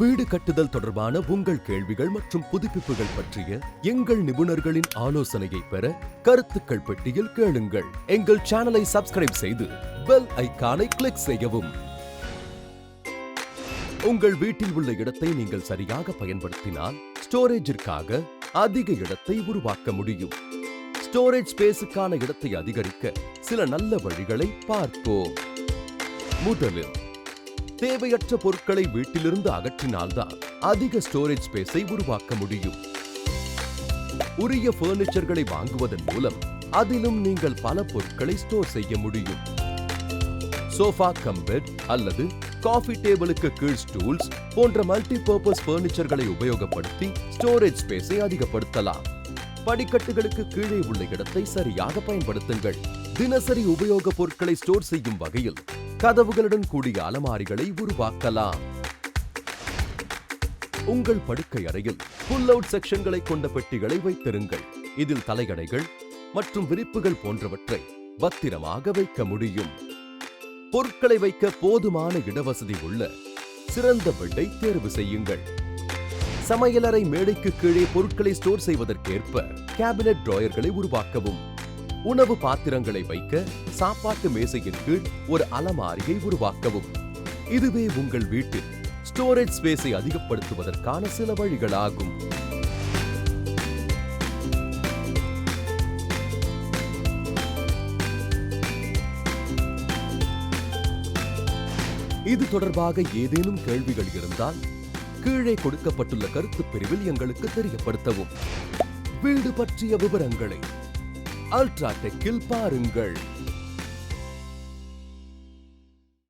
வீடு கட்டுதல் தொடர்பான உங்கள் கேள்விகள் மற்றும் புதுப்பிப்புகள் பற்றிய எங்கள் நிபுணர்களின் ஆலோசனையை பெற கருத்துக்கள் பெட்டியில் கேளுங்கள். எங்கள் சேனலை சப்ஸ்கிரைப் செய்து பெல் ஐக்கானை கிளிக் செய்யவும். உங்கள் வீட்டில் உள்ள இடத்தை நீங்கள் சரியாக பயன்படுத்தினால் ஸ்டோரேஜிற்காக அதிக இடத்தை உருவாக்க முடியும். ஸ்டோரேஜ் ஸ்பேஸுக்கான இடத்தை அதிகரிக்க சில நல்ல வழிகளை பார்ப்போம். முதலில் தேவையற்ற பொருட்களை வீட்டிலிருந்து அகற்றினால்தான் அதிக ஸ்டோரேஜ் ஸ்பேஸை உருவாக்க முடியும். உரிய பர்னிச்சர்களை வாங்குவதன் மூலம் அதிலும் நீங்கள் பல பொருட்களை ஸ்டோர் செய்ய முடியும். சோஃபா கம்பெட் அல்லது காஃபி டேபிளுக்கு கீழ் ஸ்டூல்ஸ் போன்ற மல்டி பர்பஸ் பர்னிச்சர்களை உபயோகப்படுத்தி ஸ்டோரேஜ் ஸ்பேஸை அதிகப்படுத்தலாம். படிக்கட்டுகளுக்கு கீழே உள்ள இடத்தை சரியாக பயன்படுத்துங்கள். தினசரி உபயோக பொருட்களை ஸ்டோர் செய்யும் வகையில் கதவுகளுடன் கூடிய அலமாரிகளை உருவாக்கலாம். உங்கள் படுக்கை அறையில் புல் அவுட் செக்ஷன்களை கொண்ட பெட்டிகளை வைத்திருங்கள். இதில் தலையணைகள் மற்றும் விரிப்புகள் போன்றவற்றை பத்திரமாக வைக்க முடியும். பொருட்களை வைக்க போதுமான இடவசதி உள்ள சிறந்த பெட்டை தேர்வு செய்யுங்கள். சமையலறை மேடைக்கு கீழே பொருட்களை ஸ்டோர் செய்வதற்கேற்ப கேபினட் டிராயர்களை உருவாக்கவும். உணவு பாத்திரங்களை வைக்க சாப்பாட்டு மேசையின் கீழ் ஒரு அலமாரியை உருவாக்கவும். இதுவே உங்கள் வீட்டில் ஸ்டோரேஜ் ஸ்பேஸை அதிகப்படுத்துவதற்கான சில வழிகளாகும். இது தொடர்பாக ஏதேனும் கேள்விகள் இருந்தால் கீழே கொடுக்கப்பட்டுள்ள கருத்து பிரிவில் எங்களுக்கு தெரியப்படுத்தவும். வீடு பற்றிய விவரங்களை அல்ட்ராடெக்கில் பாருங்கள்.